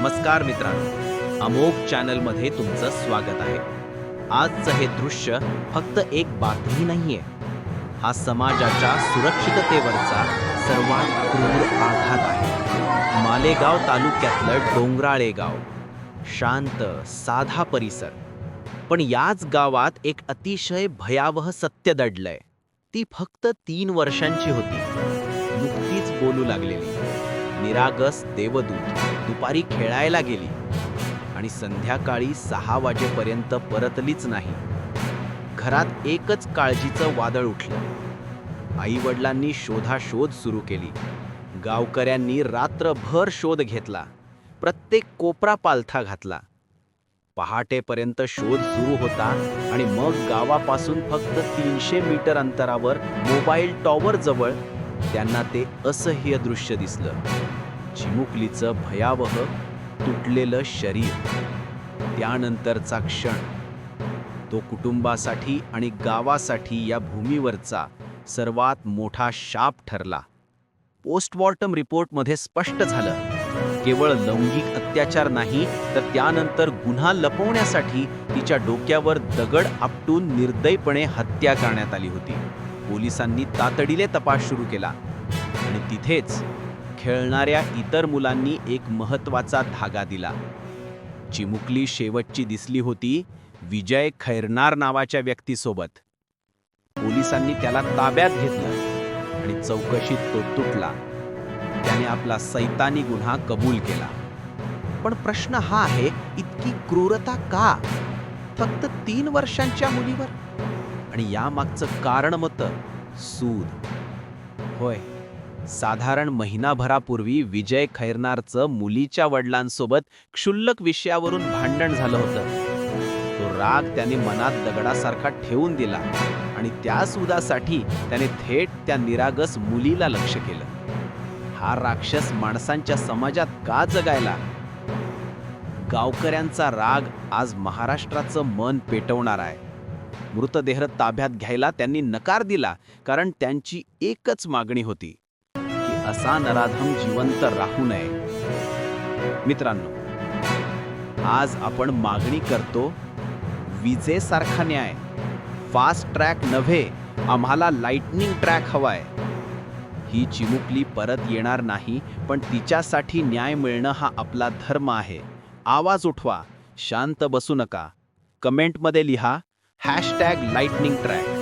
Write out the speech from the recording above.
नमस्कार मित्रांनो. अमोघ चॅनलमध्ये तुमचं स्वागत आहे. आजचं हे दृश्य फक्त एक बातमी नाहीये. हा समाजाच्या सुरक्षिततेवरचा सर्वात क्रूर आघात आहे. मालेगाव तालुक्यातलं डोंगराळे गाव शांत साधा परिसर. पण याच गावात एक अतिशय भयावह सत्य दडलंय. ती फक्त तीन वर्षांची होती. नुकतीच बोलू लागलेली. निरागस देवदूत. दुपारी खेळायला गेली. आणि संध्याकाळी सहा वाजेपर्यंत परतलीच नाही. घरात एकच काळजीचं वादळ उठलं. आई वडिलांनी शोधाशोध सुरू केली. गावकऱ्यांनी रात्रभर शोध घेतला. प्रत्येक कोपरा पालथा घातला. पहाटेपर्यंत शोध सुरू होता आणि मग गावापासून फक्त तीनशे मीटर अंतरावर मोबाईल टॉवर जवळ त्यांना ते असह्य दृश्य दिसलं. चिमुकलीचं भयावह तुटलेलं शरीर. त्यानंतरचा क्षण. तो कुटुंबासाठी आणि गावासाठी या भूमीवरचा सर्वात मोठा शाप ठरला. पोस्टमॉर्टम रिपोर्टमध्ये स्पष्ट झालं. केवळ लैंगिक अत्याचार नाही तर त्यानंतर गुन्हा लपवण्यासाठी तिच्या डोक्यावर दगड आपटून निर्दयपणे हत्या करण्यात आली होती. पोलिसांनी तातडीने तपास सुरू केला. आणि तिथेच खेळणाऱ्या इतर मुलांनी एक महत्त्वाचा धागा दिला. चिमुकली शेवटची दिसली होती विजय खैरनार नावाच्या व्यक्तीसोबत. पोलिसांनी त्याला ताब्यात घेतलं आणि चौकशीत तो तुटला. त्याने आपला सैतानी गुन्हा कबूल केला. पण प्रश्न हा आहे इतकी क्रूरता का? फक्त तीन वर्षांच्या मुलीवर? आणि यामागचं कारण मत? सूद. होय. साधारण महिनाभरापूर्वी विजय खैरनारचं मुलीच्या वडिलांसोबत क्षुल्लक विषयावरून भांडण झालं होतं. तो राग त्याने मनात दगडासारखा ठेवून दिला आणि त्या सुदासाठी त्याने थेट त्या निरागस मुलीला लक्ष केलं. हा राक्षस माणसांच्या समाजात का जगायला? गावकऱ्यांचा राग आज महाराष्ट्राचं मन पेटवणार आहे. मृतदेह ताब्यात घ्यायला त्यांनी नकार दिला कारण त्यांची एकच मागणी होती. असा नराधम जिवंत राहू नये. मित्रांनो आज आपण मागणी करतो विजेसारखा न्याय. फास्ट ट्रॅक नव्हे आम्हाला लाइटनिंग ट्रॅक हवाय. ही चिमुकली परत येणार नाही पण तिच्यासाठी न्याय मिळणं हा आपला धर्म आहे. आवाज उठवा शांत बसू नका. कमेंटमध्ये लिहा हॅशटॅग लाइटनिंग ट्रॅक